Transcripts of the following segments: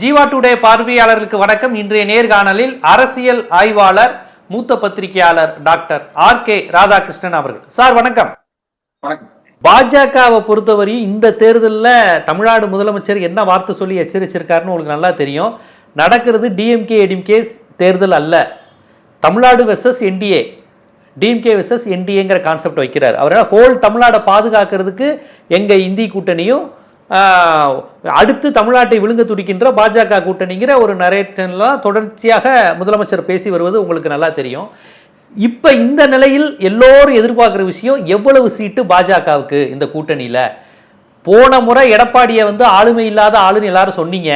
Jeeva today பார்வையாளர்களுக்கு வணக்கம். இன்றைய நேர்காணலில் அரசியல் ஆய்வாளர் மூத்த பத்திரிகையாளர் டாக்டர் ஆர் கே ராதாகிருஷ்ணன் அவர்கள். சார் வணக்கம். பாஜகவை பொறுத்தவரை இந்த தேர்தலில் தமிழ்நாடு முதலமைச்சர் என்ன வார்த்தை சொல்லி எச்சரிச்சிருக்காருன்னு உங்களுக்கு நல்லா தெரியும். நடக்கிறது டிஎம்கே எடிஎம்கே தேர்தல் அல்ல. Tamil Nadu versus NDA DMK versus என்டிஏங்கிற concept வைக்கிறார். அவரால் ஹோல் தமிழ்நாடை பாதுகாக்கிறதுக்கு எங்க இந்தி கூட்டணியும் அடுத்து தமிழ்நாட்டை விழுங்க துடிக்கின்ற பாஜக கூட்டணிங்கிற ஒரு நரேட்டன்லாம் தொடர்ச்சியாக முதலமைச்சர் பேசி வருவது உங்களுக்கு நல்லா தெரியும். இப்போ இந்த நிலையில் எல்லோரும் எதிர்பார்க்குற விஷயம் எவ்வளவு சீட்டு பாஜகவுக்கு இந்த கூட்டணியில்? போன முறை எடப்பாடியை வந்து ஆளுமை இல்லாத ஆளுன்னு எல்லாரும் சொன்னீங்க.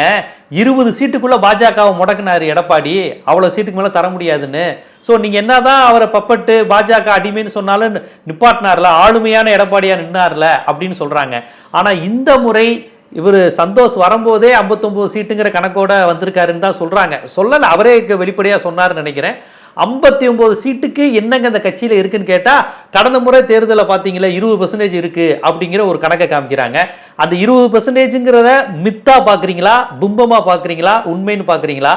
இருபது சீட்டுக்குள்ள பாஜகவை முடக்கினார் எடப்பாடி. அவ்வளோ சீட்டுக்கு மேலே தர முடியாதுன்னு. ஸோ நீங்கள் என்ன தான் அவரை பப்பட்டு பாஜக அடிமைன்னு சொன்னாலும் நிப்பாட்டினார்ல ஆளுமையான எடப்பாடியாக நின்னார்ல அப்படின்னு சொல்கிறாங்க ஆனால் இந்த முறை இவர் சந்தோஷ் வரும்போதே 59 சீட்டுங்கிற கணக்கோட வந்திருக்காருன்னு தான் சொல்கிறாங்க சொல்லலை அவரே வெளிப்படையாக சொன்னார்னு சொன்னாருன்னு நினைக்கிறேன். 59 சீட்டுக்கு என்னங்க அந்த கட்சியில் இருக்குன்னு கேட்டால் கடந்த முறை தேர்தலில் பார்த்தீங்களா இருபது பர்சன்டேஜ் இருக்கு அப்படிங்கிற ஒரு கணக்கை காமிக்கிறாங்க. அந்த இருபது பர்சன்டேஜுங்கிறத மித்தா பார்க்குறீங்களா பிம்பமாக பார்க்குறீங்களா உண்மைன்னு பார்க்குறீங்களா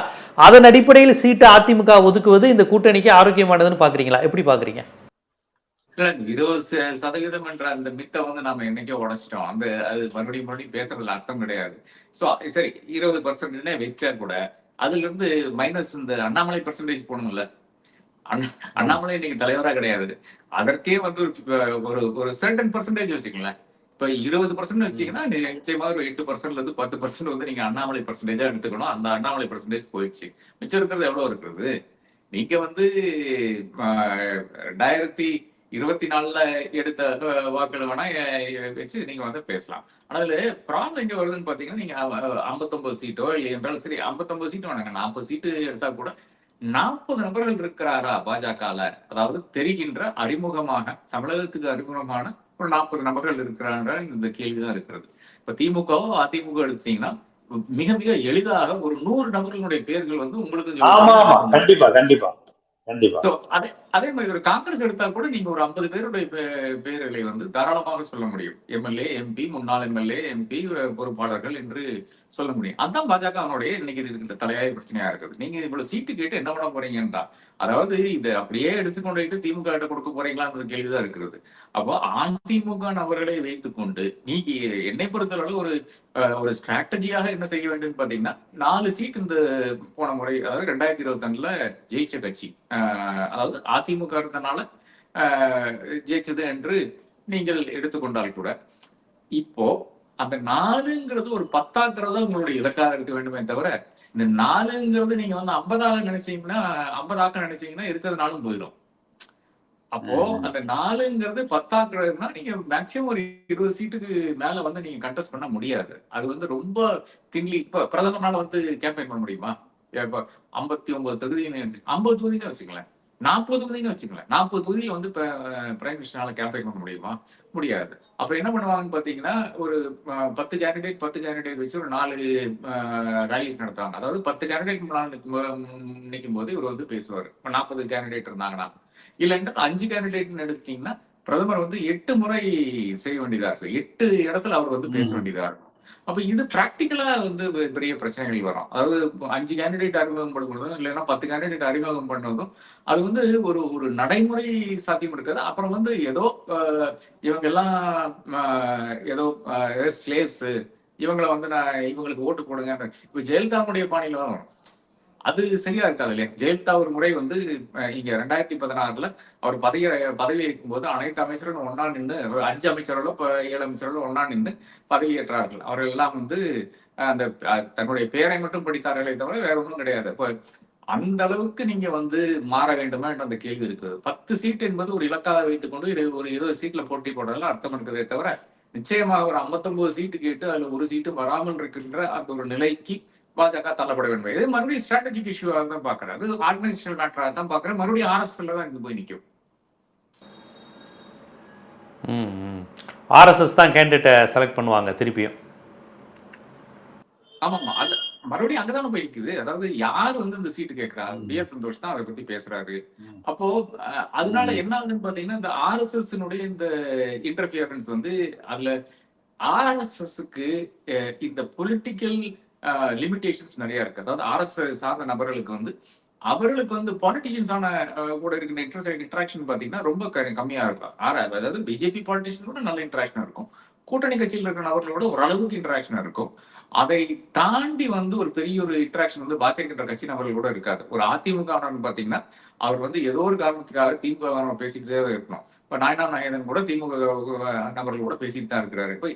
அதன் அடிப்படையில் சீட்டை அதிமுக ஒதுக்குவது இந்த கூட்டணிக்கு ஆரோக்கியமானதுன்னு பார்க்குறீங்களா எப்படி பார்க்குறீங்க இல்ல இருபது ச- சதவீதம் என்ற அந்த மித்தை வந்து நாம என்னைக்கோ உடைச்சிட்டோம். அந்த அது மறுபடியும் மறுபடியும் பேசுறதுல அர்த்தம் கிடையாது. சோ சரி இருபது பர்சன்ட்னே வச்சா கூட அதுல இருந்து மைனஸ் இந்த அண்ணாமலை பர்சன்டேஜ் போடணும்ல. அண்ணாமலை இன்னைக்கு தலைவரா கிடையாது. அதற்கே வந்து ஒரு- ஒரு ஒரு சர்டன் பர்சன்டேஜ் வச்சுக்கங்களேன். இப்ப இருபது பர்சன்ட் வச்சீங்கன்னா நீ நிச்சயமா ஒரு எட்டு பர்சன்ட்ல இருந்து பத்து பர்சன்ட் வந்து நீங்க அண்ணாமலை பர்சன்டேஜா எடுத்துக்கணும். அந்த அண்ணாமலை பர்சன்டேஜ் போயிடுச்சு. மிச்சம் இருக்கிறது எவ்வளவு இருக்கிறது? நீங்க வந்து ஆஹ், ரெண்டாயிரத்தி இருபத்தி நாலுல எடுத்த வாக்குகளை வேணா வச்சு நீங்க வந்து பேசலாம். ஆனா அதுல ப்ராப்ளம் எங்க வருதுன்னு பாத்தீங்கன்னா நீங்க ஐம்பத்தொன்பது சீட்டோ இல்லை என்றாலும் சரி ஐம்பத்தொன்பது சீட்டு வேணாங்க. நாற்பது சீட்டு எடுத்தா கூட நாற்பது நபர்கள் இருக்கிறாரா பாஜகல? அதாவது தெரிகின்ற அறிமுகமாக தமிழகத்துக்கு அறிமுகமான ஒரு நாற்பது நபர்கள் இருக்கிறான்ற இந்த கேள்விதான் இருக்கிறது. இப்ப திமுகவோ அதிமுக எடுத்தீங்கன்னா மிக மிக எளிதாக ஒரு நூறு நபர்களுடைய பேர்கள் வந்து உங்களுக்கு கண்டிப்பா கண்டிப்பா. கண்டிப்பா. அதே மாதிரி ஒரு காங்கிரஸ் எடுத்தா கூட நீங்க ஒரு ஐம்பது பேருடைய பே- பேர்களை வந்து தாராளமாக சொல்ல முடியும். எம்எல்ஏ எம்பி முன்னாள் எம்எல்ஏ எம்பி பொறுப்பாளர்கள் என்று சொல்ல முடியும். அதான் பாஜக அவனுடைய இன்னைக்கு இருக்கின்ற தலையாய பிரச்சனையா இருக்குது. நீங்க இவ்வளவு சீட்டு கேட்டு என்ன பண்ண போறீங்கன்னு தான். அதாவது இதை அப்படியே எடுத்துக்கொண்டு போயிட்டு திமுக கிட்ட கொடுக்க போறீங்களான்ற கேள்விதான் இருக்கிறது அப்போ அதிமுக நபர்களை வைத்துக்கொண்டு நீங்க என்னை பொறுத்தளவு ஒரு ஒரு ஸ்ட்ராட்டஜியாக என்ன செய்ய வேண்டும் பாத்தீங்கன்னா நாலு சீட் இந்த போன முறை அதாவது ரெண்டாயிரத்தி இருபத்தி ஜெயிச்ச கட்சி அஹ், அதாவது அதிமுக இருந்தனால ஜெயிச்சது என்று நீங்கள் எடுத்துக்கொண்டால் கூட. இப்போ அந்த நாலுங்கிறது ஒரு பத்தாக்குறதா உங்களுடைய இலக்காக இருக்க வேண்டுமே தவிர இந்த நாலுங்கிறது நீங்க வந்து ஐம்பதாக நினைச்சீங்கன்னா ஐம்பதாக்க நினைச்சீங்கன்னா இருக்கிறது நாளும் போயிடும். அப்போ. அந்த நாலுங்கிறது பத்தாக்குறதுனா நீங்க மேக்சிமம் ஒரு இருபது சீட்டுக்கு மேல வந்து நீங்க கண்டெஸ்ட் பண்ண முடியாது. அது வந்து ரொம்ப தின்லி இப்ப பிரதமர்னால வந்து கேம்பெயின் பண்ண முடியுமா? இப்ப ஐம்பத்தி ஒன்பது தொகுதின்னு ஐம்பது தொகுதின்னு வச்சுங்களேன் நாற்பது தொகுதின்னு வச்சுங்களேன் நாற்பது தொகுதியில வந்து இப்ப பிரைம் மினிஸ்டர்னால கேம்பெயின் பண்ண முடியுமா? முடியாது. அப்ப என்ன பண்ணுவாங்கன்னு பாத்தீங்கன்னா ஒரு பத்து கேண்டிடேட் பத்து கேண்டிடேட் வச்சு ஒரு நாலு ரேலிஸ் நடத்துவாங்க. அதாவது பத்து கேண்டிடேட் முன்னாள் நிற்கும் போது இவர் வந்து பேசுவார். இப்ப நாற்பது கேண்டிடேட் இருந்தாங்கன்னா. இல்லைன்னா அஞ்சு கேண்டிடேட்னு எடுத்தீங்கன்னா பிரதமர் வந்து எட்டு முறை செய்ய வேண்டியதா இருக்கு. எட்டு இடத்துல அவர் வந்து பேச ம். வேண்டியதா இருக்கும். அப்ப இது பிராக்டிக்கலா வந்து பெரிய பிரச்சனைகள் வரும். அதாவது அஞ்சு கேண்டிடேட் அறிமுகம் பண்ணுறதும் இல்லைன்னா பத்து கேண்டிடேட் அறிமுகம் பண்ணதும் அது வந்து ஒரு ஒரு நடைமுறை சாத்தியம் இருக்காது. அப்புறம் வந்து ஏதோ இவங்க எல்லாம் ஏதோ ஸ்லேவ்ஸ் இவங்களை வந்து நான் இவங்களுக்கு ஓட்டு போடுங்க இப்ப ஜெயலலிதாவுடைய பாணியில வரும். அது சரியா இருக்காது இல்லையா? ஜெயலலிதா ஒரு முறை வந்து இங்க ரெண்டாயிரத்தி பதினாறுல அவர் பதவி பதவி ஏற்கும் போது அனைத்து அமைச்சரும் ஒன்னா நின்று அஞ்சு அமைச்சர்களோ ஏழு அமைச்சர்களோ ஒன்னா நின்று பதவியேற்றார்கள் அவர்கள் எல்லாம் வந்து அந்த தன்னுடைய பெயரை மட்டும் படித்தார்களே தவிர வேற ஒன்றும் கிடையாது. இப்போ அந்த அளவுக்கு நீங்க வந்து மாற வேண்டுமா என்ற அந்த கேள்வி இருக்குது பத்து சீட் என்பது ஒரு இலக்காக வைத்துக்கொண்டு இரு- ஒரு இருபது சீட்ல போட்டி போடுறதுல அர்த்தம் இருக்கிறதே தவிர நிச்சயமாக ஒரு 59 சீட்டு கேட்டு அதுல ஒரு சீட்டு வராமல் இருக்கின்ற அந்த ஒரு நிலைக்கு பாஜக தள்ளப்பட வேண்டும். இது மறுபடியும் ஸ்ட்ராட்டஜிக் இஷ்யூவாக தான் பாக்குறேன் அது மேட்டராக தான் பாக்குறேன் மறுபடியும் ஆர்எஸ்எஸ்ல தான் இது போய் நிற்கும் ஆர்எஸ்எஸ் தான் கேண்டிடேட்டை செலக்ட் பண்ணுவாங்க திருப்பியும். ஆமாமா அது மறுபடியும் அங்கதானே போய் நிக்குது. அதாவது யார் வந்து இந்த சீட்டு கேட்கறா. பி எல் சந்தோஷ் தான் அதை பத்தி பேசுறாரு. அப்போ அதனால. என்ன ஆகுதுன்னு பாத்தீங்கன்னா இந்த ஆர்எஸ்எஸ் இந்த இன்டர்ஃபியரன்ஸ் வந்து அதுல ஆர்எஸ்எஸ்க்கு இந்த பொலிட்டிக்கல் லிமிடேஷன்ஸ் நிறைய இருக்கு. அதாவது அரசு சார்ந்த நபர்களுக்கு வந்து அவர்களுக்கு வந்து பாலிட்டிஷியன்ஸான கூட இருக்கிற இன்ட்ரெஸ்ட் இன்ட்ராக்ஷன் பார்த்தீங்கன்னா ரொம்ப கம்மியா இருக்கும். ஆர் அதாவது பிஜேபி பாலிட்டிஷியன் கூட நல்ல இன்ட்ராக்ஷன் இருக்கும். கூட்டணி கட்சியில் இருக்கிற நபர்களோட ஓரளவுக்கு இன்ட்ராக்ஷன் இருக்கும். அதை தாண்டி வந்து ஒரு பெரிய ஒரு இன்ட்ராக்ஷன் வந்து பாக்கி இருக்கின்ற கட்சி நபர்களோட இருக்காது. ஒரு அதிமுக பார்த்தீங்கன்னா அவர் வந்து ஏதோ ஒரு காரணத்துக்காக திமுக பேசிக்கிட்டே தான் இருக்கணும். இப்ப நாயனார் நாயகன் கூட திமுக நபர்கள் கூட பேசிட்டு தான் இருக்கிறாரு. இப்போ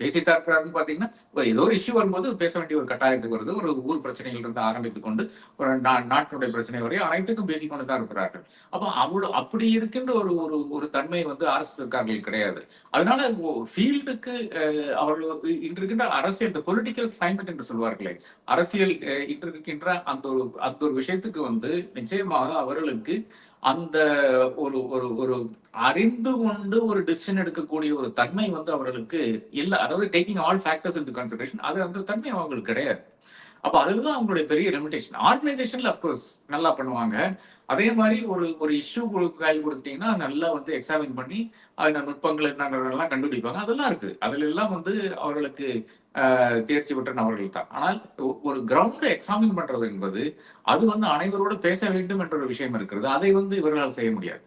பேசிட்டு தான் இருக்கிறாருன்னு பாத்தீங்கன்னா இப்போ ஏதோ ஒரு இஷ்யூ வரும்போது பேச வேண்டிய ஒரு கட்டாயத்துக்கு வருது. ஒரு ஊர் பிரச்சனைகள் இருந்து ஆரம்பித்து கொண்டு ஒரு நா- நாட்டினுடைய பிரச்சனை வரை அனைத்துக்கும் பேசிக்கொண்டு தான் இருக்கிறார்கள். அப்ப அவ்வளவு அப்படி இருக்கின்ற ஒரு ஒரு ஒரு தன்மை வந்து அரசுக்காரர்கள் கிடையாது. அதனால ஃபீல்டுக்கு அவர்கள் வந்து இன்று இருக்கின்ற அரசியல் இந்த பொலிட்டிக்கல் கிளைமேட் என்று சொல்வார்களே அரசியல் இன்று இருக்கின்ற அந்த ஒரு அந்த ஒரு விஷயத்துக்கு வந்து நிச்சயமாக அவர்களுக்கு அந்த ஒரு ஒரு ஒரு அறிந்து கொண்டு ஒரு டிசிஷன் எடுக்கக்கூடிய ஒரு தன்மை வந்து அவர்களுக்கு இல்லை. அதாவது taking all factors in consideration அது அந்த தன்மை அவங்களுக்கு கிடையாது. அப்ப அதுதான் அவங்களுடைய பெரிய லிமிடேஷன் ஆர்கனைசேஷன்ல அப்கோர்ஸ் நல்லா பண்ணுவாங்க. அதே மாதிரி ஒரு ஒரு இஷ்யூ கையில் கொடுத்தீங்கன்னா நல்லா வந்து எக்ஸாமின் பண்ணி அதில் நுட்பங்கள் என்னங்கிறதெல்லாம் கண்டுபிடிப்பாங்க. அதெல்லாம் இருக்கு. அதுல எல்லாம் வந்து அவர்களுக்கு தேர்ச்சி பெற்ற நபர்கள் தான். ஆனால் ஒரு கிரவுண்ட் எக்ஸாமின் பண்றது என்பது அது வந்து அனைவரோடு பேச வேண்டும் என்ற ஒரு விஷயம் இருக்கிறது. அதை வந்து இவர்களால் செய்ய முடியாது.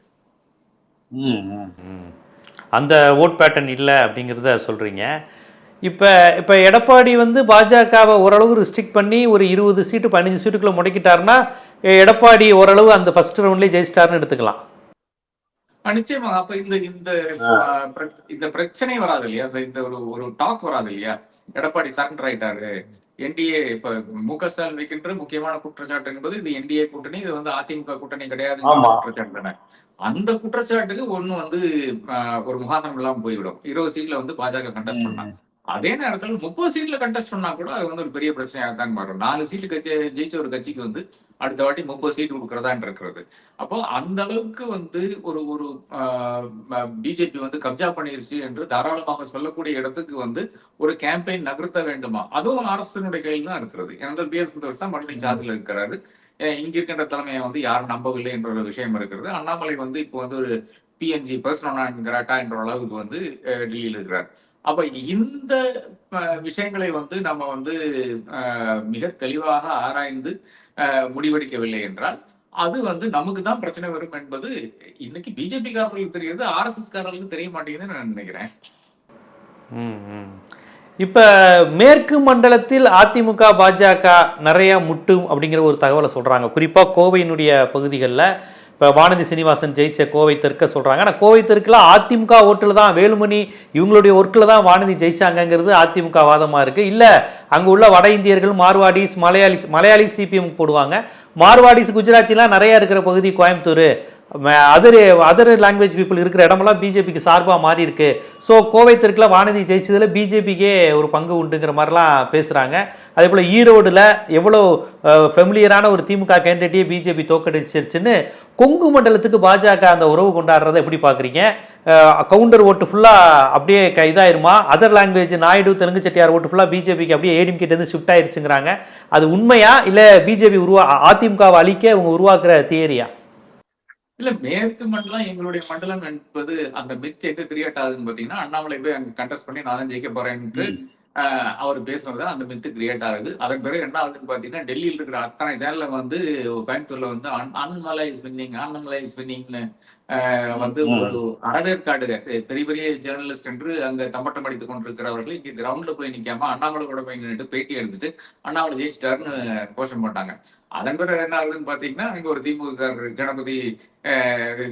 ம், ம். ம். அந்த ஓட் பேட்டர்ன் இல்லை அப்படிங்கிறத சொல்கிறீங்க இப்போ இப்போ எடப்பாடி வந்து பாஜகவை ஓரளவு ரிஸ்ட்ரிக்ட் பண்ணி ஒரு இருபது சீட்டு பதினஞ்சு சீட்டுக்குள்ள முடக்கிட்டாருன்னா எடப்பாடி ஓரளவு அந்த ஃபர்ஸ்ட் ரவுண்ட்லேயே ஜெயிச்சிட்டாருன்னு எடுத்துக்கலாம். நிச்சயமாக. அப்ப இந்த இந்த இந்த பிரச்சனை வராது இல்லையா? இந்த இந்த ஒரு ஒரு டாக் வராது இல்லையா? எடப்பாடி சரண்டர் ஆயிட்டாரு என்டிஏ இப்ப மு க ஸ்டாலின் வைக்கின்ற முக்கியமான குற்றச்சாட்டு என்பது இது என்டிஏ கூட்டணி இது வந்து அதிமுக கூட்டணி கிடையாது. குற்றச்சாட்டு தானே. அந்த குற்றச்சாட்டுக்கு ஒண்ணு வந்து ஒரு முகாந்திரம் இல்லாம போய்விடும். இருபது சீட்ல வந்து பாஜக கண்டெஸ்ட் பண்ணாங்க அதே நேரத்தில் முப்பது சீட்ல கண்டெஸ்ட் பண்ணா கூட அது வந்து ஒரு பெரிய பிரச்சனையாக தான் மாறும். நாலு சீட்டு கட்சி ஜெயிச்ச ஒரு கட்சிக்கு வந்து அடுத்த வாட்டி முப்பது சீட் கொடுக்கறதான் இருக்கிறது. அப்போ அந்த அளவுக்கு வந்து ஒரு ஒரு பிஜேபி வந்து கப்ஜா பண்ணிருச்சு என்று தாராளமாக சொல்லக்கூடிய இடத்துக்கு வந்து ஒரு கேம்பெயின் நகர்த்த வேண்டுமா? அதுவும் அரசனுடைய கையில் தான் இருக்கிறது. ஏனென்றால் பி எஸ் சந்தோஷ் தான் மறுபடியும் சாதியில் இருக்கிறாரு. இங்க இருக்கின்ற தலைமையை வந்து யாரும் நம்பவில்லை என்ற ஒரு விஷயம் இருக்கிறது. அண்ணாமலை வந்து இப்போ வந்து ஒரு பிஎன்ஜி பர்சனோனா என்கிறாட்டா என்ற அளவுக்கு வந்து டெல்லியில் இருக்கிறார். அப்ப இந்த விஷயங்களை வந்து நம்ம வந்து மிக தெளிவாக ஆராய்ந்து முடிவெடுக்கவில்லை என்றால் அது வந்து நமக்கு தான் பிரச்சனை வரும் என்பது இன்னைக்கு பிஜேபி காரர்களுக்கு தெரியுது ஆர்எஸ்எஸ் காரர்களுக்கு தெரிய மாட்டேங்குதுன்னு நான் நினைக்கிறேன். இப்ப மேற்கு மண்டலத்தில் அதிமுக பாஜக நிறைய முட்டும் அப்படிங்கிற ஒரு தகவலை சொல்றாங்க. குறிப்பா கோவையினுடைய பகுதிகளில் இப்போ வானதி சீனிவாசன் ஜெயிச்ச கோவை தெற்க சொல்கிறாங்க ஆனால் கோவை தெற்கில் அதிமுக ஓட்டில் தான் வேலுமணி இவங்களுடைய ஒர்க்கில் தான் வானதி ஜெயிச்சாங்கங்கிறது அதிமுக வாதமாக இருக்குது இல்லை அங்கே உள்ள வட இந்தியர்கள் மார்வாடிஸ் மலையாளிஸ் மலையாளி சிபிஎம் போடுவாங்க. மார்வாடிஸ் குஜராத்திலாம் நிறையா இருக்கிற பகுதி Coimbatore. Other other language people இருக்கிற இடமெல்லாம் பிஜேபிக்கு சார்பாக மாறி இருக்கு ஸோ கோவை தெற்குல வானதி ஜெயிச்சதில் பிஜேபிக்கே ஒரு பங்கு உண்டுங்கிற மாதிரிலாம் பேசுகிறாங்க அதே போல் ஈரோடில் எவ்வளோ ஃபெமிலியரான ஒரு திமுக கேண்டிடேட்டையே பிஜேபி தோக்கடிச்சிருச்சுன்னு கொங்கு மண்டலத்துக்கு பாஜக அந்த உறவு கொண்டாடுறதை எப்படி பார்க்குறீங்க? கவுண்டர் ஓட்டு ஃபுல்லாக அப்படியே க இதாயிருமா? அதர் லாங்குவேஜ் நாயுடு தெலுங்கு செட்டியார் ஓட்டு ஃபுல்லாக பிஜேபிக்கு அப்படியே ஏடிம்கிட்டேருந்து ஷிஃப்ட் ஆயிருச்சுங்கிறாங்க. அது உண்மையா? இல்லை பிஜேபி உருவா அதிமுகவை அழிக்க இவங்க உருவாக்குற தியரியா இல்ல மேற்கு மண்டலம் எங்களுடைய மண்டலம் என்பது அந்த மித் எங்க கிரியேட் ஆகுதுன்னு பாத்தீங்கன்னா அண்ணாமலை போய் அங்க கண்டெஸ்ட் பண்ணி நான் தான் ஜெயிக்க போறேன்ட்டு அவர் பேசுனது அந்த மித்து கிரியேட் ஆகுது. அதன் பிறகு என்ன ஆகுதுன்னு பாத்தீங்கன்னா டெல்லியில் இருக்கிற அத்தனை சேனல்ல வந்து கோயம்புத்தூர்ல வந்து Annamalai is winning Annamalai is வின்னிங்னு வந்து. ஒரு அறவேற்காடு பெரிய பெரிய ஜேர்னலிஸ்ட் என்று அங்க தம்பட்டம் அடித்துக் கொண்டிருக்கிறவர்கள் இங்க கிரவுண்ட்ல போய் நிக்காம அண்ணாமலை கூட போய் நின்னுட்டு பேட்டி எடுத்துட்டு அண்ணாமலை ஜெயிச்சிட்டாருன்னு கோஷம் போட்டாங்க. அதன் பிறகு என்ன ஆகுதுன்னு பாத்தீங்கன்னா அங்க ஒரு திமுக கணபதி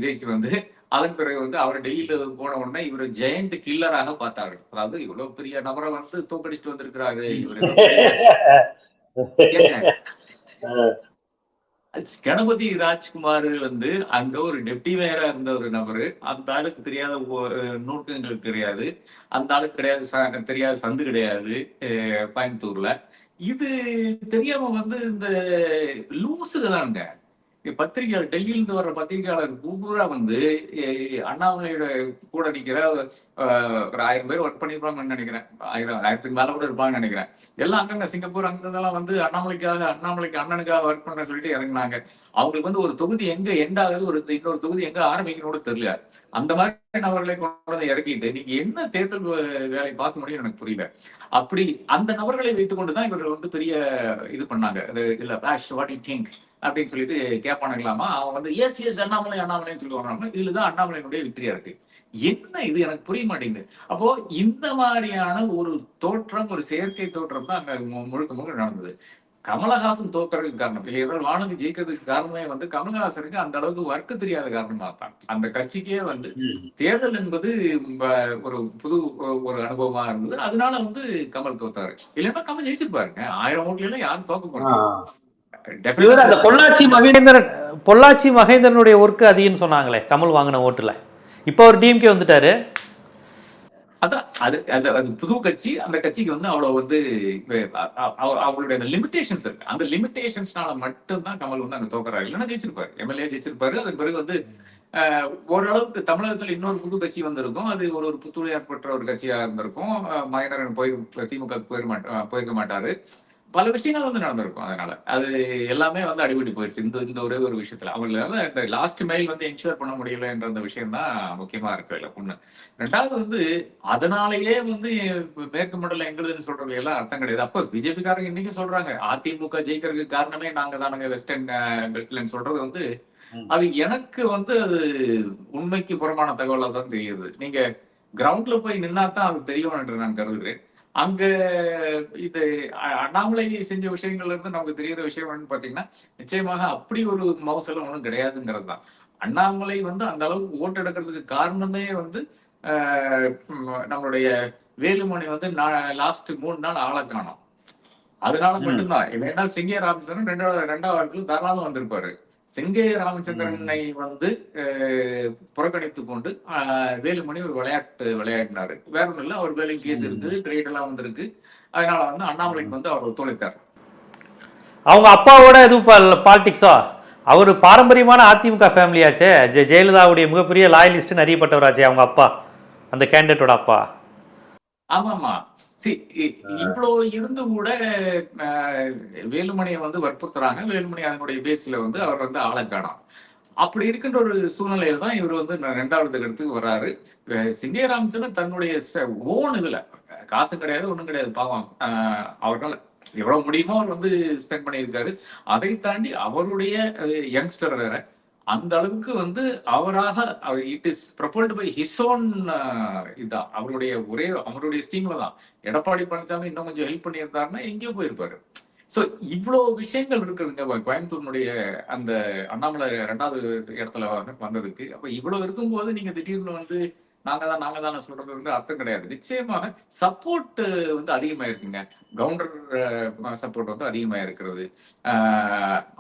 ஜெயிச்சு வந்து அதன் பிறகு வந்து அவர் டெல்லியில போன உடனே இவர் ஜெயண்ட் கில்லராக பார்த்தார்கள் அதாவது இவ்வளவு பெரிய நபரை வந்து தோக்கடிச்சுட்டு வந்திருக்கிறாரு இவர். கணபதி ராஜ்குமார் வந்து அங்க ஒரு டெப்டி மேயரா இருந்த ஒரு நபரு. அந்த ஆளுக்கு தெரியாத ஒ- கிடையாது. அந்த ஆளுக்கு கிடையாது ச- தெரியாத சந்து கிடையாது கோயம்புத்தூர்ல. இது தெரியாம வந்து இந்த லூசுக தானுங்க பத்திரிகையாளர் டெல்லியில இருந்து வர்ற பத்திரிகையாளர் பூரா வந்து அண்ணாமலையோட கூட நிக்கிற அஹ், ஒரு ஆயிரம் பேர் ஒர்க் பண்ணிருப்பாங்கன்னு நினைக்கிறேன். ஆயிரம் ஆயிரத்துக்கு மேல கூட இருப்பாங்கன்னு நினைக்கிறேன். எல்லாம் அங்கங்க சிங்கப்பூர் அங்கெல்லாம் வந்து அண்ணாமலைக்காக அண்ணாமலைக்கு அண்ணனுக்காக ஒர்க் பண்றேன்னு சொல்லிட்டு இறங்குனாங்க. அவங்களுக்கு வந்து ஒரு தொகுதி எங்க எண்ட் ஆகுது ஒரு இன்னொரு தொகுதி எங்க ஆரம்பிக்கணும்னு தெரியல. அந்த மாதிரி நபர்களை கொண்டு வந்து இறக்கிட்டு நீங்க என்ன தேர்தல் வேலை பார்க்க முடியும் எனக்கு புரியல. அப்படி அந்த நபர்களை வைத்துக் கொண்டுதான் இவர்கள் வந்து பெரிய இது பண்ணாங்க. அது இல்ல வாட் யூ திங்க் அப்படின்னு சொல்லிட்டு கேட்பானுங்களாமா அவன் வந்து எஸ் எஸ் அண்ணாமலை அண்ணாமலைன்னு சொல்லி வர்றாங்க இதுலதான் அண்ணாமலையினுடைய வெற்றியா இருக்கு. என்ன இது? எனக்கு புரிய மாட்டேங்குது. அப்போ இந்த மாதிரியான ஒரு தோற்றம் ஒரு செயற்கை தோற்றம் தான் அங்க முழுக்க முழுக்க நடந்தது. கமலஹாசன் தோற்றதுக்கு காரணம். இல்லை இவர்கள் வானதி ஜெயிக்கிறதுக்கு காரணமே வந்து கமலஹாசனுக்கு அந்த அளவுக்கு வர்க்க தெரியாத காரணமா தான். அந்த கட்சிக்கே வந்து. தேர்தல் என்பது ஒரு புது ஒரு அனுபவமா இருந்தது. அதனால வந்து கமல் தோத்தாரு. இல்லைன்னா கமல் ஜெயிச்சிருப்பாருங்க. ஆயிரம் ஓட்டுல யாரும் தோக்க. போறாங்க அந்த பொள்ளாச்சி மகேந்திரன் பொள்ளாச்சி மகேந்திரனுடைய ஒர்க்கு அதிகம்னு சொன்னாங்களே கமல் வாங்கின ஓட்டுல இப்போ அவர் டிஎம்கே வந்துட்டாரு. அதான் அது அது அது புது கட்சி அந்த கட்சிக்கு வந்து அவ்வளவு வந்து அவங்களுடைய அந்த லிமிடேஷன்ஸ் இருக்கு. அந்த லிமிடேஷன்ஸ்னால மட்டும்தான் கமல் வந்து அங்க தோக்கறாரு. இல்லைன்னா ஜெயிச்சிருப்பாரு. எம்எல்ஏ ஜெயிச்சிருப்பாரு. அதுக்கு பிறகு வந்து ஓரளவுக்கு தமிழகத்துல இன்னொரு புது கட்சி வந்திருக்கும். அது ஒரு ஒரு பெற்ற ஒரு கட்சியா இருந்திருக்கும். மகேந்திரன் போய் திமுக மாட்டா போயிருக்க மாட்டாரு. பல விஷயங்கள் வந்து நடந்திருக்கும் அதனால. அது எல்லாமே வந்து அடிபட்டு போயிருச்சு. இந்த இந்த ஒரே ஒரு விஷயத்துல. அவங்களால இந்த லாஸ்ட் மைல் வந்து என்ஷூர் பண்ண முடியலன்ற அந்த விஷயம் தான் முக்கியமா இருக்கு இல்ல ஒண்ணு. ரெண்டாவது வந்து அதனாலேயே வந்து மேற்கு மண்டலம் எங்களுதுன்னு சொல்றது எல்லாம் அர்த்தம் கிடையாது. அப்கோர்ஸ் பிஜேபிக்காரங்க இன்னைக்கு சொல்றாங்க. அதிமுக ஜெயிக்கிறதுக்கு காரணமே நாங்க தானுங்க வெஸ்டர்ன் பெல்ட்லன்னு சொல்றது வந்து. அது எனக்கு வந்து அது உண்மைக்கு புறமான தகவலா தான் தெரியுது. நீங்க கிரவுண்ட்ல போய் நின்னா தான் அது தெரியும் என்று நான் கருதுகிறேன் அங்க இது அண்ணாமலை செஞ்ச விஷயங்கள்ல இருந்து நமக்கு தெரியுற விஷயம் என்னன்னு பாத்தீங்கன்னா நிச்சயமாக அப்படி ஒரு மவுசலம் ஒன்றும் கிடையாதுங்கிறது தான். அண்ணாமலை வந்து அந்த அளவுக்கு ஓட்டு எடுக்கிறதுக்கு காரணமே வந்து நம்மளுடைய வேலுமணி வந்து லாஸ்ட் மூணு நாள் ஆளை காணோம். அதனால. மட்டும்தான். இல்லைன்னா சிங்கே ராமச்சந்திரன் ரெண்டாவது ரெண்டாவது இடத்துல தாராளமா வந்திருப்பாரு. சிங்கே ராமச்சந்திரனை வந்து புறக்கணித்து கொண்டு வேலுமணி ஒரு விளையாட்டு விளையாடினாரு. வேற ஒண்ணும் இல்ல அவர் வேலையும் கேஸ். இருக்கு ட்ரேட் எல்லாம் வந்திருக்கு. அதனால வந்து அண்ணாமலைக்கு வந்து அவர் ஒத்துழைத்தார். அவங்க அப்பாவோட எதுவும் பாலிடிக்ஸா அவர் பாரம்பரியமான அதிமுக ஃபேமிலியாச்சே ஜெ ஜெயலலிதாவுடைய மிகப்பெரிய லாயலிஸ்ட்னு அறியப்பட்டவராச்சே அவங்க அப்பா. அந்த கேண்டிடேட்டோட அப்பா. ஆமாமா See, இ- இவ்வளோ இருந்து கூட வேலுமணியை வந்து வற்புறுத்துறாங்க. வேலுமணி அதனுடைய பேஸ்ல வந்து அவர் வந்து ஆளை காணோம் அப்படி இருக்கின்ற ஒரு சூழ்நிலையில தான் இவர் வந்து ரெண்டாவது இடத்துக்கு அஹ், சிங்கே ராமச்சந்திரன் தன்னுடைய ஓன் இதுல காசு கிடையாது ஒண்ணும் கிடையாது பாவம். அவரால் எவ்வளவு முடியுமோ அவர் வந்து ஸ்பெண்ட் பண்ணியிருக்காரு. அதை தாண்டி அவருடைய யங்ஸ்டர் வேற. அந்த அளவுக்கு வந்து அவராக it is propelled by his own இதான் அவருடைய ஒரே அவருடைய ஸ்டீம்ல தான். எடப்பாடி பழனிசாமி இன்னும் கொஞ்சம் ஹெல்ப் பண்ணியிருந்தாருன்னா எங்கேயோ போயிருப்பாரு. ஸோ இவ்வளோ விஷயங்கள் இருக்குதுங்க கோயம்புத்தூர்னுடைய அந்த அண்ணாமலை ரெண்டாவது இடத்துல வந்ததுக்கு. அப்போ இவ்வளோ இருக்கும்போது நீங்கள் திடீர்னு வந்து நாங்கள் தான் நாங்கள் தான் சொல்றது வந்து அர்த்தம் கிடையாது. நிச்சயமாக சப்போர்ட் வந்து அதிகமாயிருக்குங்க. கவுண்டர் சப்போர்ட் வந்து அதிகமாக இருக்கிறது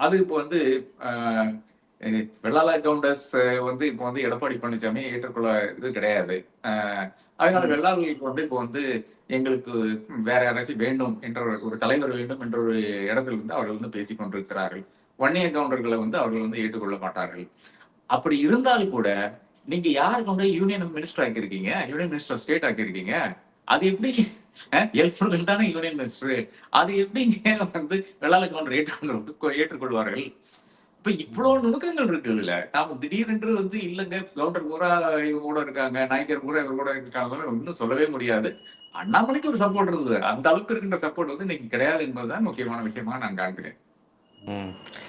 அது இப்போ வந்து வெள்ளாள கவுண்டர்ஸ் வந்து இப்போ வந்து எடப்பாடி பழனிசாமி ஏற்றுக்கொள்ள இது கிடையாது. ஆஹ் அதனால வெள்ளாளர்களுக்கு வந்து இப்போ வந்து எங்களுக்கு வேற யாராச்சும் வேண்டும் என்ற ஒரு- தலைவர் வேண்டும் என்ற ஒரு இடத்துல இருந்து அவர்கள் வந்து பேசிக் கொண்டிருக்கிறார்கள். வன்னிய கவுண்டர்களை வந்து அவர்கள் வந்து ஏற்றுக்கொள்ள மாட்டார்கள். அப்படி இருந்தாலும் கூட நீங்க யார் கொண்டு யூனியன் மினிஸ்டர் ஆக்கியிருக்கீங்க? யூனியன் மினிஸ்டர் ஸ்டேட் ஆக்கியிருக்கீங்க? அது எப்படி? எலக்ட்ரல் தானே யூனியன் மினிஸ்டர் அது எப்படிங்க வந்து வெள்ளாள கவுண்டர் ஏற்றுக்கொண்டு ஏற்றுக்கொள்வார்கள்? இப்ப இவ்வளவு நுணுக்கங்கள் இருக்கு இதுல. நாம திடீரென்று வந்து இல்லைங்க கவுண்டர் பூரா இவங்க கூட இருக்காங்க நாயக்கர் பூரா இவங்க கூட இருக்காங்க ஒன்றும் சொல்லவே முடியாது. அண்ணாமலைக்கு ஒரு சப்போர்ட் இருந்தது. அந்த அளவுக்கு இருக்கின்ற சப்போர்ட் வந்து இன்னைக்கு கிடையாது என்பதுதான் முக்கியமான விஷயமா நான் காண்கிறேன்.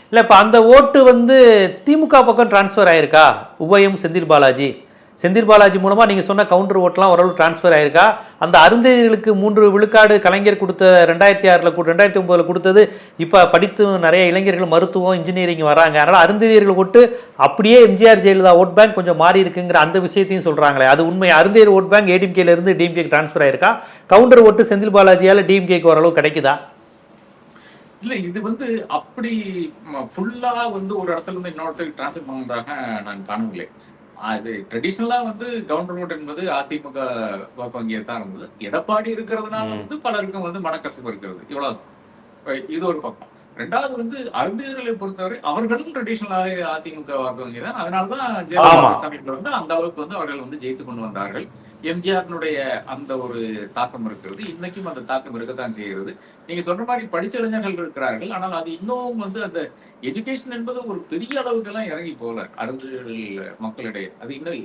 இல்ல இப்ப அந்த ஓட்டு வந்து திமுக பக்கம் டிரான்ஸ்பர் ஆயிருக்கா? உபயம் செந்தில் பாலாஜி. செந்தில் பாலாஜி மூலமாக நீங்கள் சொன்ன கவுண்டர் ஓட்டெலாம் ஓரளவு டிரான்ஸ்ஃபர் ஆயிருக்கா? அந்த அருந்ததிகளுக்கு மூன்று விழுக்காடு கலைஞர் கொடுத்த ரெண்டாயிரத்தி ஆறில் ரெண்டாயிரத்தி ஒம்பதில் கொடுத்தது இப்போ படித்து நிறைய இளைஞர்கள் மருத்துவம் இன்ஜினியரிங் வராங்க. அதனால் அருந்ததியர்கள் ஓட்டு அப்படியே எம்ஜிஆர் ஜெயலலிதா ஓட் பேங்க் கொஞ்சம் மாறி இருக்குங்கிற அந்த விஷயத்தையும் சொல்கிறாங்களே அது உண்மை. அருந்ததியர் ஓட் பேங்க் ஏடிஎம்கேலேருந்து டிஎம்கே டிரான்ஸ்ஃபர் ஆயிருக்கா? கவுண்டர் ஓட்டு செந்தில் பாலாஜியால் டிஎம்கேக்கு ஓரளவு கிடைக்குதா? இல்லை இது வந்து அப்படி ஃபுல்லா வந்து ஒரு இடத்துல இருந்து இன்னொருத்தருக்கு டிரான்ஸ்ஃபர் பண்ணதாக நான் காணவில்லை. அது ட்ரெடிஷ்னலா வந்து கவுண்டர் ஓட் என்பது அதிமுக வாக்கு வங்கியை தான் இருந்தது. எடப்பாடி இருக்கிறதுனால. வந்து பலருக்கும் வந்து மனக்கசப்பு இருக்கிறது. இவ்வளவு. இது ஒரு பக்கம். ரெண்டாவது வந்து அருந்தியர்களை பொறுத்தவரை அவர்களும் ட்ரெடிஷனலாக அதிமுக வாக்கு வங்கி தான். அதனாலதான் சமயத்துல வந்து அந்த அளவுக்கு வந்து அவர்கள் வந்து ஜெயித்து கொண்டு வந்தார்கள். எம்ஜிஆர்னுடைய அந்த ஒரு தாக்கம் இருக்கிறது. இன்னைக்கும் அந்த தாக்கம் இருக்கத்தான் செய்கிறது. நீங்க சொல்ற மாதிரி படிச்ச இளைஞர்கள் இருக்கிறார்கள். ஆனால் அது இன்னும் வந்து அந்த எஜுகேஷன் என்பது ஒரு பெரிய அளவுக்கு எல்லாம் இறங்கி போகல. அருந்துகள் மக்களிடையே. அது இன்னும்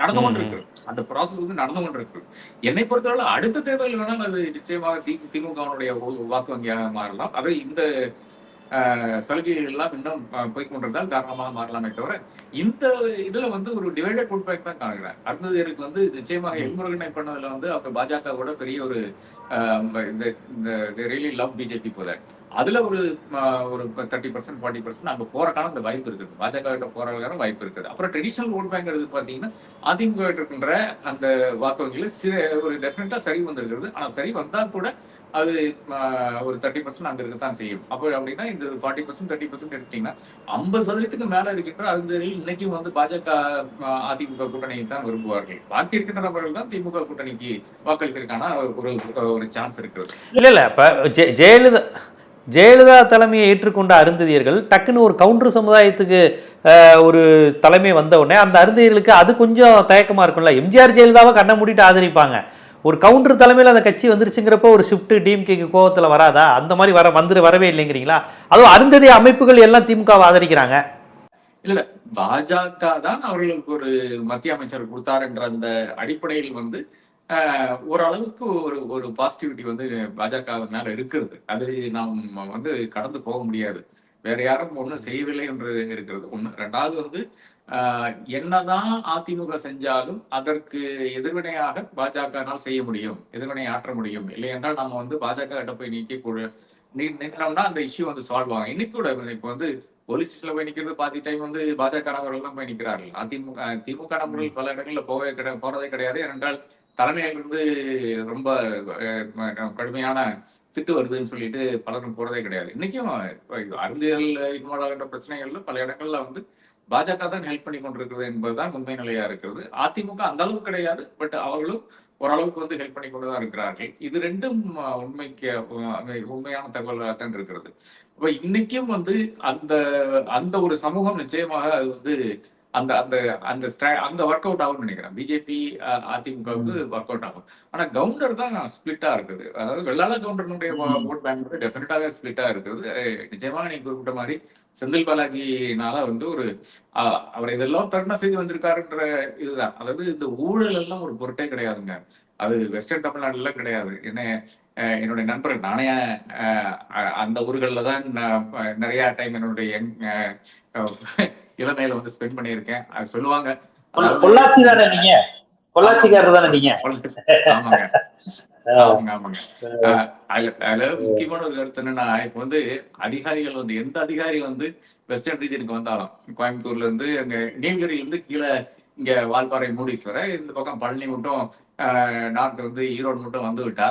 நடந்து கொண்டு இருக்கு அந்த ப்ராசஸ் வந்து நடந்து கொண்டு இருக்கு என்னை பொறுத்தவரை அடுத்த தேர்தல் வேணால் அது நிச்சயமாக தி திமுகவினுடைய வாக்கு வங்கியாக மாறலாம். அது இந்த ஆஹ், சலுகைகள் எல்லாம் இன்னும் போய் கொண்டிருந்தால் காரணமாக மாறலாமே தவிர இந்த இதுல வந்து ஒரு டிவைடட் ஃபுட் பேக் தான் காணுகிறேன். அருந்ததியருக்கு வந்து நிச்சயமாக எல்முருகனை பண்ணதுல வந்து அவங்க பாஜக கூட பெரிய ஒரு இந்த ரியலி லவ் பிஜேபி போத அதுல ஒரு ஒரு தேர்ட்டி பர்சன்ட் ஃபார்ட்டி பர்சன்ட் அங்க போறக்கான அந்த வாய்ப்பு இருக்குது. பாஜக கிட்ட போறதுக்கான வாய்ப்பு இருக்குது. அப்புறம் ட்ரெடிஷனல் ஓட் பேங்க் எடுத்து பாத்தீங்கன்னா அதிமுக இருக்கின்ற அந்த வாக்கு வங்கியில சில ஒரு டெஃபினட்டா சரி வந்திருக்கிறது. ஆனா சரி வந்தா கூட அது ஒரு தேர்ட்டி பர்சன்ட் அங்க இருக்கத்தான் செய்யும். அப்போ அப்படின்னா இந்த ஃபார்ட்டி பர்சன்ட் தேர்ட்டி பர்சன்ட் எடுத்தீங்கன்னா ஐம்பது சதவீதத்துக்கு மேல இருக்கின்ற அந்த இன்னைக்கும் வந்து பாஜக அதிமுக கூட்டணியை தான் விரும்புவார்கள். பாக்கி இருக்கின்ற நபர்கள் தான் திமுக கூட்டணிக்கு வாக்களிக்கிறதுக்கான ஒரு ஒரு சான்ஸ் இருக்கிறது. இல்ல இல்ல இப்ப ஜெயலலிதா ஜெயலலிதா தலைமையை ஏற்றுக்கொண்ட அருந்ததியர்கள் டக்குன்னு ஒரு கவுண்டர் சமுதாயத்துக்கு ஒரு தலைமை வந்த உடனே அந்த அருந்ததியர்களுக்கு அது கொஞ்சம் தயக்கமா இருக்கும்ல. எம்ஜிஆர் ஜெயலலிதாவை கண்ணை மூடிட்டு ஆதரிப்பாங்க. ஒரு கவுண்டர் தலைமையில் அந்த கட்சி வந்துருச்சுங்கிறப்போ ஒரு ஷிஃப்ட் டிஎம்கேக்கு கோவத்துல வராதா? அந்த மாதிரி வர வந்துரு வரவே இல்லைங்கிறீங்களா? அதுவும் அருந்ததி அமைப்புகள் எல்லாம் திமுகவை ஆதரிக்கிறாங்க. இல்ல பாஜக தான் அவர்களுக்கு ஒரு மத்திய அமைச்சர் கொடுத்தாருன்ற அந்த அடிப்படையில் வந்து ஆஹ், ஓரளவுக்கு ஒரு ஒரு பாசிட்டிவிட்டி வந்து பாஜக மேல இருக்கிறது. அது நாம் வந்து கடந்து போக முடியாது. வேற யாரும் ஒண்ணும் செய்யவில்லை என்று இருக்கிறது. ஒன்று ரெண்டாவது வந்து என்னதான் அதிமுக செஞ்சாலும் அதற்கு எதிர்வினையாக பாஜகனால் செய்ய முடியும் எதிர்வினை ஆற்ற முடியும். இல்லை என்றால் நம்ம வந்து பாஜக கிட்ட போய் நீக்கி கொடு- நீ- நின்னோம்னா அந்த இஷ்யூ வந்து சால்வ் ஆகும். இன்னைக்கு கூட இப்ப வந்து போலீஸ் ஸ்டேஷன்ல போய் நிக்கிறது பாதி டைம் வந்து பாஜக நபர்கள் தான் போய் நிக்கிறார்கள். அதிமுக திமுக நபர்கள் பல இடங்கள்ல போவே கிடையாது போறதே கிடையாது. ஏனென்றால் தலைமையில இருந்து ரொம்ப கடுமையான திட்டு வருதுன்னு சொல்லிட்டு பலரும் போறதே கிடையாது. இன்னைக்கும் அருந்தியல் இன்வால்வ் ஆகின்ற பிரச்சனைகள்ல பல இடங்கள்ல வந்து பாஜக தான் ஹெல்ப் பண்ணி கொண்டிருக்கிறது என்பதுதான் உண்மை நிலையா இருக்கிறது. அதிமுக அந்த அளவுக்கு கிடையாது பட் அவர்களும் ஓரளவுக்கு வந்து ஹெல்ப் பண்ணி கொண்டுதான் இருக்கிறார்கள். இது ரெண்டும் உண்மைக்கு உண்மையான தகவலாக தான் இருக்கிறது. இப்போ இன்னைக்கும் வந்து அந்த அந்த ஒரு சமூகம் நிச்சயமாக அது வந்து அந்த அந்த அந்த அந்த ஒர்க் அவுட் ஆகும்னு நினைக்கிறேன். பிஜேபி அதிமுகவுக்கு ஒர்க் அவுட் ஆகும். ஆனா கவுண்டர் தான் ஸ்பிளிட்டா இருக்குது. அதாவது வெள்ளாள கவுண்டர்னுடைய. ஓட் பேங்க் டெஃபினட்டாக ஸ்பிளிட்டா இருக்குது. நிச்சயமாக நீங்க குறிப்பிட்ட மாதிரி செந்தில் பாலாஜினால வந்து ஒரு அவர் இதெல்லாம் தருண செய்து வந்திருக்காருன்ற இதுதான். அதாவது இந்த ஊழல் எல்லாம் ஒரு பொருட்டே கிடையாதுங்க. அது வெஸ்டர்ன் தமிழ்நாடுல கிடையாது. என்ன என்னுடைய நண்பர் நானே அந்த ஊர்கள்ல தான் நிறைய டைம் என்னுடைய இளமையில வந்து ஸ்பெண்ட் பண்ணியிருக்கேன். அது சொல்லுவாங்க. பொள்ளாச்சி தானே நீங்க? பொள்ளாச்சிக்காரர் தானே நீங்க? ஆமாங்க. அதுல முக்கியமான ஒரு கருத்து என்னன்னா இப்ப வந்து அதிகாரிகள் வந்து எந்த அதிகாரி வந்து வெஸ்டர்ன் ரீஜனுக்கு வந்தாலும் கோயம்புத்தூர்ல இருந்து அங்க நீலகிரியில இருந்து கீழே இங்க வால்பாறை மூடீஸ்வரை இந்த பக்கம் பழனி மட்டும் நார்த் வந்து ஈரோடு மட்டும் வந்து விட்டா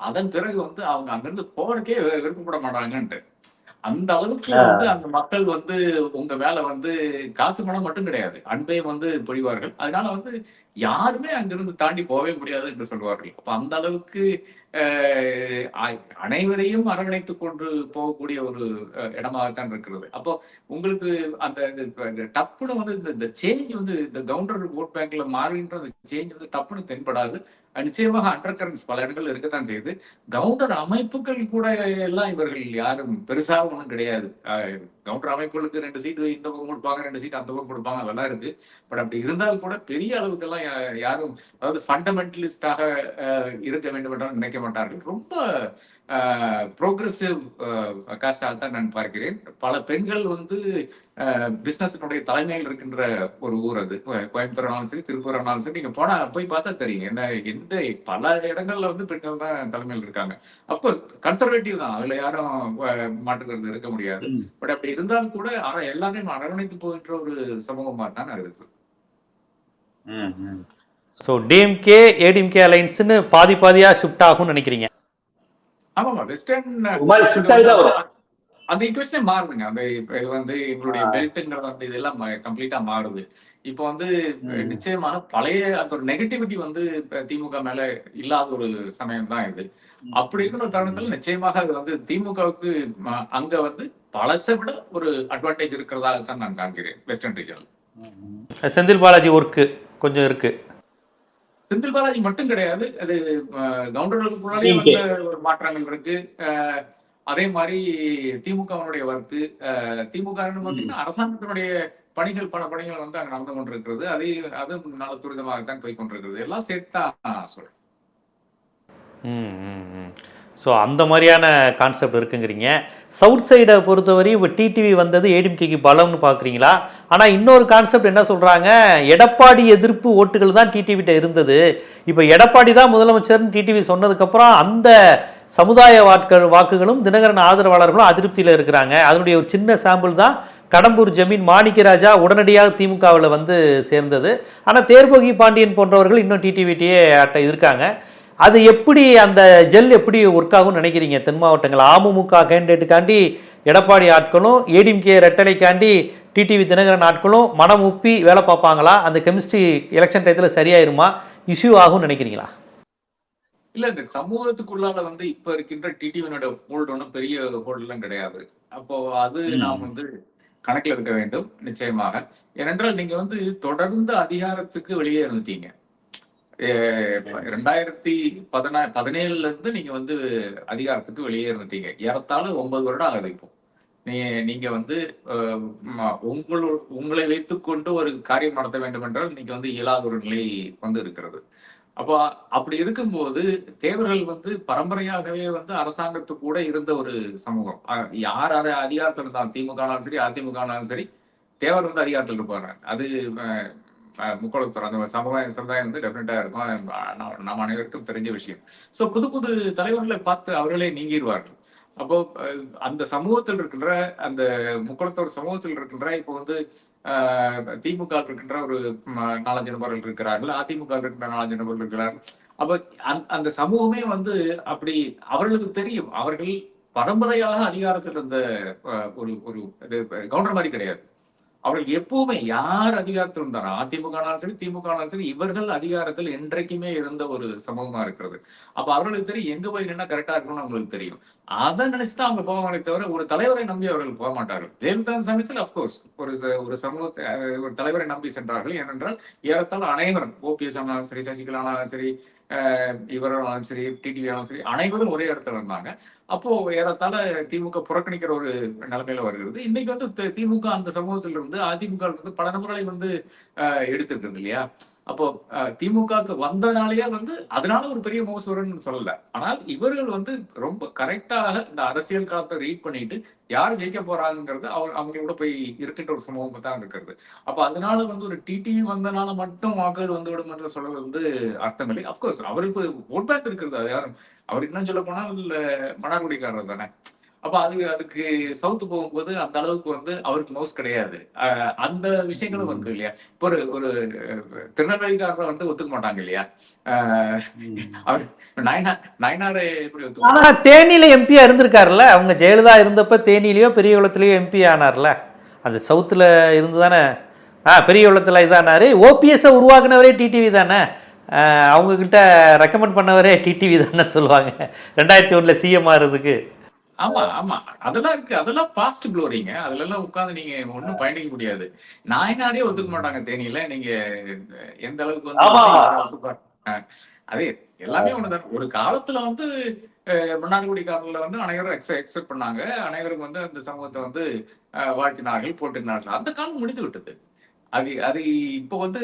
அதன் பிறகு வந்து அவங்க அங்கிருந்து போறதுக்கே வி- விருப்பப்பட மாட்டாங்கன்ட்டு. அந்த அளவுக்கு. வந்து அந்த மக்கள் வந்து உங்க மேல வந்து காசு பணம் மட்டும் கிடையாது. அன்பையும் வந்து பொழிவார்கள். அதனால வந்து யாருமே அங்கிருந்து தாண்டி போகவே முடியாது என்று சொல்வார்கள். அப்ப அந்த அளவுக்கு அனைவரையும் அரவணைத்துக் கொண்டு போகக்கூடிய ஒரு இடமாகத்தான் இருக்கிறது. அப்போ உங்களுக்கு அந்த டப்புன்னு வந்து இந்த- சேஞ்ச் வந்து இந்த கவுண்டர் ஓட் பேங்க்ல மாறுகின்ற அந்த சேஞ்ச் வந்து டப்புன்னு தென்படாது. நிச்சயமாக அண்டர் கரண்ட்ஸ் பல இடங்கள் இருக்கத்தான் செய்யுது. கவுண்டர் அமைப்புகள் கூட எல்லாம் இவர்கள் யாரும் பெருசா ஒண்ணும் கிடையாது. அஹ் கவுண்டர் அமைப்புகளுக்கு ரெண்டு சீட்டு இந்த பக்கம் கொடுப்பாங்க ரெண்டு சீட் அந்த பக்கம் கொடுப்பாங்க அதெல்லாம் இருக்கு. பட் அப்படி இருந்தால் கூட பெரிய அளவுக்கெல்லாம் எல்லாம் யாரும் அதாவது ஃபண்டமெண்டலிஸ்டாக இருக்க வேண்டும் என்றால் நினைக்க மாட்டார்கள். ரொம்ப ப்ரோக்ரஸிவ் காஸ்டாக தான் நான் பார்க்கிறேன். பல பெண்கள் வந்து பிசினஸினுடைய தலைமையில் இருக்கின்ற ஒரு ஊர் அது. கோ- கோயம்புத்தூர் ஆனாலும் சரி திருப்பூர் ஆனாலும் சரி. நீங்க போனா போய் பார்த்தா தெரியும். என்ன எந்த பல இடங்கள்ல வந்து பெண்கள் தான் தலைமையில் இருக்காங்க. அப்கோர்ஸ் கன்சர்வேட்டிவ் தான். அதுல யாரும் மாற்றுக்கிறது இருக்க முடியாது. பட் அப்படி இருந்தாலும் கூட அர எல்லாரையும் அரவணைத்து போகின்ற ஒரு சமூகமா தான் இருக்கு ம், ம். ஸோ டிஎம்கே ஏடிஎம்கே அலைன்ஸ்னு பாதி பாதியா ஷிஃப்ட் ஆகும்னு நினைக்கிறீங்க? ஆமாமா வெஸ்டர்ன் தான் வரும். அந்த ஈக்குவேஷனே மாறுதுங்க அந்த இது வந்து எங்களுடைய பெல்ட்ங்கிற அந்த இதெல்லாம் கம்ப்ளீட்டா மாறுது. இப்போ வந்து. நிச்சயமாக பழைய அந்த ஒரு நெகட்டிவிட்டி வந்து திமுக மேல இல்லாத ஒரு சமயம் தான் இது. அப்படி இருக்கிற தருணத்துல நிச்சயமாக அது வந்து திமுகவுக்கு அங்க வந்து பழசை விட ஒரு அட்வான்டேஜ் இருக்கிறதாகத்தான் நான் காண்கிறேன் வெஸ்டர்ன் ரீஜன்ல. செந்தில் பாலாஜி ஒர்க்கு கொஞ்சம் இருக்கு. செந்தில் பாலாஜி மட்டும் கிடையாது. அது கவுண்டர்களுக்குள்ளாலே. வந்த ஒரு மாற்றங்கள் இருக்கு. அதே மாதிரி திமுகவினுடைய ஒர்க்கு திமுக ன்னு பாத்தீங்கன்னா அரசாங்கத்தினுடைய பணிகள் பல பணிகள் வந்து அங்க நடந்து கொண்டிருக்கிறது. அதே அது நல்ல துரிதமாகத்தான் போய் கொண்டிருக்கிறது. எல்லாம் சேர்த்து தான் சொல்றேன். ஸோ அந்த மாதிரியான கான்செப்ட் இருக்குங்கிறீங்க. சவுத் சைடை பொறுத்தவரை இப்போ டிடிவி வந்தது ஏடிஎம்கேக்கு பலம்னு பார்க்குறீங்களா ஆனால் இன்னொரு கான்செப்ட் என்ன சொல்கிறாங்க எடப்பாடி எதிர்ப்பு ஓட்டுகள் தான் டிடிவிட்ட இருந்தது. இப்போ எடப்பாடி தான் முதலமைச்சர்னு டிடிவி சொன்னதுக்கப்புறம் அந்த சமுதாய வாக்கள் வாக்குகளும் தினகரன் ஆதரவாளர்களும் அதிருப்தியில் இருக்கிறாங்க. அதனுடைய ஒரு சின்ன சாம்பிள் தான் கடம்பூர் ஜமீன் மாணிக்கராஜா உடனடியாக திமுகவில் வந்து சேர்ந்தது. ஆனால் தேர்போகி பாண்டியன் போன்றவர்கள் இன்னும் டிடிவிட்டியே அட்டை இருக்காங்க. அது எப்படி அந்த ஜெல் எப்படி ஒர்க் ஆகும்னு நினைக்கிறீங்க? தென் மாவட்டங்கள். அமமுக கேண்டிடேட்டுக்காண்டி எடப்பாடி ஆட்களும் ஏடிஎம்கே ரெட்டலைக்காண்டி டிடிவி தினகரன் ஆட்களும் மனம் உப்பி வேலை பார்ப்பாங்களா? அந்த கெமிஸ்ட்ரி எலெக்ஷன் டயத்தில் சரியாயிருமா? இஷ்யூ ஆகும்னு நினைக்கிறீங்களா? இல்ல இந்த சமூகத்துக்குள்ளால வந்து இப்ப இருக்கின்ற டிடிவினோட ஹோல்டு ஒன்றும் பெரிய ஹோல்டு எல்லாம் கிடையாது. அப்போ அது. நாம் வந்து கணக்கில் எடுக்க வேண்டும் நிச்சயமாக. ஏனென்றால் நீங்க வந்து தொடர்ந்து அதிகாரத்துக்கு வெளியே இருந்துட்டீங்க. ரெண்டாயிரத்தி பதினா பதினேழுல இருந்து நீங்க வந்து அதிகாரத்துக்கு வெளியே இருந்துட்டீங்க. ஏறத்தாழ ஒன்பது வருடம் ஆகுது இப்போ. நீ நீங்க வந்து உங்களு உங்களை வைத்துக்கொண்டு ஒரு காரியம் நடத்த வேண்டும் என்றால் நீங்க வந்து இயலாத ஒரு நிலை வந்து இருக்கிறது. அப்போ அப்படி இருக்கும்போது தேவர்கள் வந்து பரம்பரையாகவே வந்து அரசாங்கத்து கூட இருந்த ஒரு சமூகம். யார் யார் அதிகாரத்தில் இருந்தாலும் திமுகனாலும் சரி அதிமுகனாலும் சரி தேவர் வந்து அதிகாரத்தில் இருப்பாங்க அது அஹ், அந்த சமுதாய சமுதாயம் வந்து டெஃபினட்டா இருக்கும் நா- நம்ம அனைவருக்கும் தெரிஞ்ச விஷயம் சோ புது புது தலைவர்களை பார்த்து அவர்களே நீங்கிடுவார்கள் அப்போ அந்த சமூகத்தில் இருக்கின்ற அந்த முக்குளத்தோர் சமூகத்தில் இருக்கின்ற இப்போ வந்து ஆஹ், திமுக இருக்கின்ற ஒரு நாலஞ்சு நபர்கள் இருக்கிறார்கள் அதிமுக இருக்கின்ற நாலஞ்சு நபர்கள் இருக்கிறார்கள் அப்ப அந்த- அந்த சமூகமே வந்து அப்படி அவர்களுக்கு தெரியும் அவர்கள் பரம்பரையாக அதிகாரத்தில் இருந்த ஒரு ஒரு இது கவுண்டர் மாதிரி கிடையாது அவர்கள் எப்பவுமே யார் அதிகாரத்தில் இருந்தாலும் அதிமுகனாலும் சரி திமுகனாலும் சரி இவர்கள் அதிகாரத்தில் என்றைக்குமே இருந்த ஒரு சமூகமா இருக்கிறது. அப்ப அவர்களுக்கு தெரியும் எங்க போய் நின்னா கரெக்டா இருக்கும்னு அவங்களுக்கு தெரியும். அதை நினைச்சுதான் அவங்க போவாங்களே தவிர ஒரு தலைவரை நம்பி அவர்கள் போக மாட்டார்கள். ஜெயலலிதா சமயத்தில் அப்கோர்ஸ் ஒரு ஒரு சமூகத்தை ஒரு தலைவரை நம்பி சென்றார்கள். ஏனென்றால் ஏறத்தாழ அனைவரும் ஓபிஎஸ் ஆனாலும் சரி சசிகலா ஆனாலும் சரி அஹ், இவராலும் சரி டிடிவியாலும் சரி அனைவரும் ஒரே இடத்துல இருந்தாங்க. அப்போ ஏறத்தாழ திமுக புறக்கணிக்கிற ஒரு நிலைமையில வருகிறது. இன்னைக்கு வந்து திமுக அந்த சமூகத்திலிருந்து அதிமுக இருந்து பல நபர்களை வந்து எடுத்திருக்கிறது இல்லையா? அப்போ அஹ், திமுகவுக்கு வந்தனாலேயே வந்து அதனால ஒரு பெரிய மோசம் சொல்லல. ஆனால் இவர்கள் வந்து ரொம்ப கரெக்டாக இந்த அரசியல் காலத்தை ரீட் பண்ணிட்டு யார் ஜெயிக்க போறாங்கிறது அவர் அவங்களோட போய் இருக்கின்ற ஒரு சமூகம் தான் இருக்கிறது. அப்ப அதனால வந்து ஒரு டிடிவி வந்தனால மட்டும் வாக்குகள் வந்து விடும் என்று சொல்ல வந்து அர்த்தம் இல்லை. அப்கோர்ஸ் அவருக்கு ஓட் பேங்க் இருக்கிறது அது யாரும் அவர் இன்னும் சொல்ல போனால் மணார்குடிக்காரர் தானே. அப்ப அது அதுக்கு சவுத்து போகும்போது அந்த அளவுக்கு வந்து அவருக்கு மவுஸ் கிடையாது. அந்த விஷயங்களும் இருக்கு இல்லையா? இப்போ ஒரு ஒரு திருநெல்வேலிக்காரரை வந்து ஒத்துக்க மாட்டாங்க இல்லையா? அவர் நயனார் நயனாரை எப்படி ஒத்துக்க ஆனா தேனியில எம்பியா இருந்திருக்காருல்ல? அவங்க ஜெயலலிதா இருந்தப்ப தேனியிலயோ பெரியகுளத்திலயோ எம்பி ஆனார்ல? அது சவுத்துல இருந்து தானே ஆ பெரியகுளத்துல இதானாரு. ஓபிஎஸ் உருவாக்குனவரே டிடிவி தானே? அவங்க கிட்ட ரெக்கமெண்ட் பண்ணவரே டிடிவி தானே சொல்லுவாங்க. ரெண்டாயிரத்தி ஒண்ணுல சிஎம் ஆறதுக்கு ஆமா ஆமா. அதெல்லாம் இருக்கு. அதெல்லாம் பாஸ்ட் க்ளோரிங்க அதுல எல்லாம் உட்கார்ந்து நீங்க ஒண்ணும் பயணிக்க முடியாது. நாயனாரே ஒத்துக்க மாட்டாங்க தேனியில. நீங்க எந்த அளவுக்கு. வந்து அதே எல்லாமே ஒண்ணுதான். ஒரு காலத்துல வந்து மன்னார்குடிக்காரர்ல வந்து அனைவரும் எக்ஸெப்ட் பண்ணாங்க. அனைவரும் வந்து அந்த சமூகத்தை வந்து வாழ்த்தினார்கள் போட்டினார்கள் அந்த காலம் முடிந்து விட்டது. அது அது இப்போ வந்து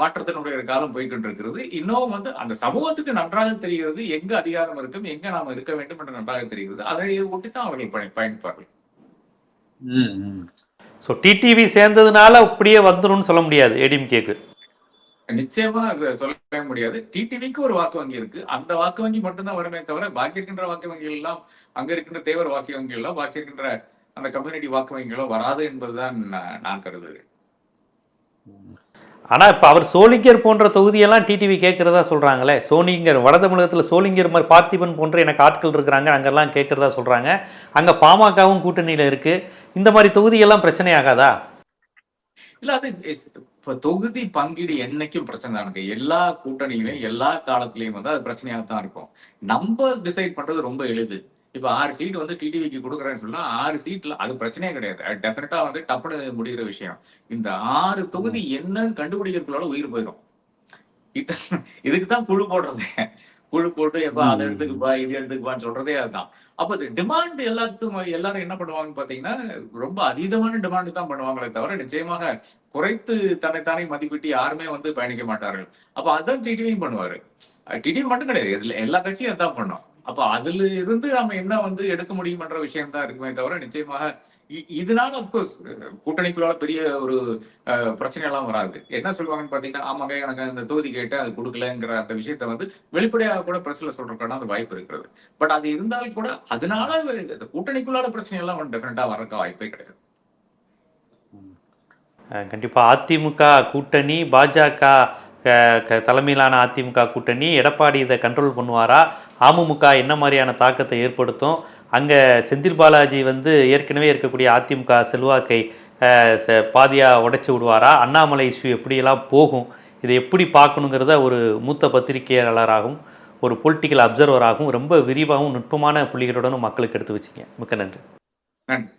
மாற்றத்தினுடைய காலம் போய்கிட்டு இருக்கிறது இன்னும் வந்து அந்த சமூகத்துக்கு நன்றாக தெரிகிறது எங்க அதிகாரம் இருக்கும் எங்க நாம இருக்க வேண்டும் என்று நன்றாக தெரிகிறது. அதை ஒட்டித்தான் அவர்கள் பயன் பயணிப்பார்கள். ஸோ டிடிவி சேர்ந்ததுனால அப்படியே வந்துரும்னு சொல்ல முடியாது ஏடிஎம்கேக்கு நிச்சயமா சொல்லவே முடியாது. டிடிவிக்கு ஒரு வாக்கு வங்கி இருக்கு. அந்த வாக்கு வங்கி மட்டும்தான் வருமே தவிர பாக்கி இருக்கின்ற வாக்கு வங்கிகள் எல்லாம் அங்க இருக்கின்ற தேவர் வாக்கு வங்கிகள் எல்லாம் பாக்கி இருக்கின்ற அந்த கம்யூனிட்டி வாக்கு வங்கிகளோ வராது என்பதுதான் நான் நான் கருதுகிறேன். ஆனால் இப்போ அவர் சோளிங்கர் போன்ற தொகுதியெல்லாம் டிடிவி கேட்குறதா சொல்கிறாங்களே சோனிங்கர் வட தமிழகத்தில் சோளிங்கர் மாதிரி பார்த்திபன் போன்ற எனக்கு ஆட்கள் இருக்கிறாங்க அங்கெல்லாம் கேட்குறதா சொல்கிறாங்க அங்கே பாமகவும் கூட்டணியில் இருக்குது இந்த மாதிரி தொகுதியெல்லாம் பிரச்சனை ஆகாதா? இல்லை அது இப்போ தொகுதி பங்கீடு என்னைக்கும் பிரச்சனை தான். இருக்கு எல்லா கூட்டணியிலும் எல்லா காலத்திலையும் வந்து அது பிரச்சனையாக தான் இருக்கும். நம்பர்ஸ் டிசைட் பண்ணுறது ரொம்ப எளிது. இப்ப ஆறு சீட் வந்து டிடிவிக்கு கொடுக்குறேன்னு சொன்னா ஆறு சீட்ல அது பிரச்சனையே கிடையாது. டெஃபினட்டா வந்து டப்புனு முடிகிற விஷயம். இந்த ஆறு தொகுதி என்னன்னு கண்டுபிடிக்கிறதுக்குள்ள உயிர் போயிடும் இது இதுக்கு தான் குழு போடுறது. குழு போட்டு எப்ப அதை எடுத்துக்குப்பா இது எடுத்துக்குப்பான்னு சொல்றதே அதுதான். அப்ப டிமாண்ட் எல்லாத்துக்கும் எல்லாரும் என்ன பண்ணுவாங்கன்னு பாத்தீங்கன்னா ரொம்ப அதீதமான டிமாண்ட் தான் பண்ணுவாங்களே தவிர நிச்சயமாக குறைத்து தன்னைத்தானே மதிப்பிட்டு யாருமே வந்து பயணிக்க மாட்டார்கள். அப்ப அதான் டிடிவியும் பண்ணுவாரு. டிடிவி மட்டும் கிடையாது. இதுல எல்லா கட்சியும் அதான் பண்ணும். அப்ப அதுல இருந்து நம்ம என்ன வந்து எடுக்க முடியுமன்ற விஷயம் தான் இருக்குமே தவிர நிச்சயமாக இ- இதனால அப்கோர்ஸ் கூட்டணிக்குள்ளால பெரிய ஒரு அஹ், பிரச்சனை எல்லாம் வராது. என்ன சொல்லுவாங்கன்னு பாத்தீங்கன்னா ஆமாங்க எனக்கு அந்த தொகுதி கேட்டு அது கொடுக்கலங்கிற அந்த விஷயத்த வந்து வெளிப்படையாக கூட பிரஸ்ல சொல்றதுக்கான அந்த வாய்ப்பு இருக்கிறது. பட் அது இருந்தாலும் கூட அதனால இந்த கூட்டணிக்குள்ளால பிரச்சனை எல்லாம் டெஃபினட்டா வரக்க வாய்ப்பே கிடையாது. கண்டிப்பா அதிமுக கூட்டணி பாஜக தலைமையிலான அதிமுக கூட்டணி எடப்பாடி இதை கண்ட்ரோல் பண்ணுவாரா? அமமுக என்ன மாதிரியான தாக்கத்தை ஏற்படுத்தும்? அங்கே செந்தில் பாலாஜி வந்து ஏற்கனவே இருக்கக்கூடிய அதிமுக செல்வாக்கை பாதியாக உடைச்சி விடுவாரா? அண்ணாமலை இஷ்யூ எப்படியெல்லாம் போகும்? இதை எப்படி பார்க்கணுங்கிறத ஒரு மூத்த பத்திரிகையாளராகவும் ஒரு பொலிட்டிக்கல் அப்சர்வராகவும் ரொம்ப விரிவாகவும் நுட்பமான புள்ளிகளுடனும் மக்களுக்கு எடுத்து வச்சிங்க. மிக்க நன்றி. நன்றி.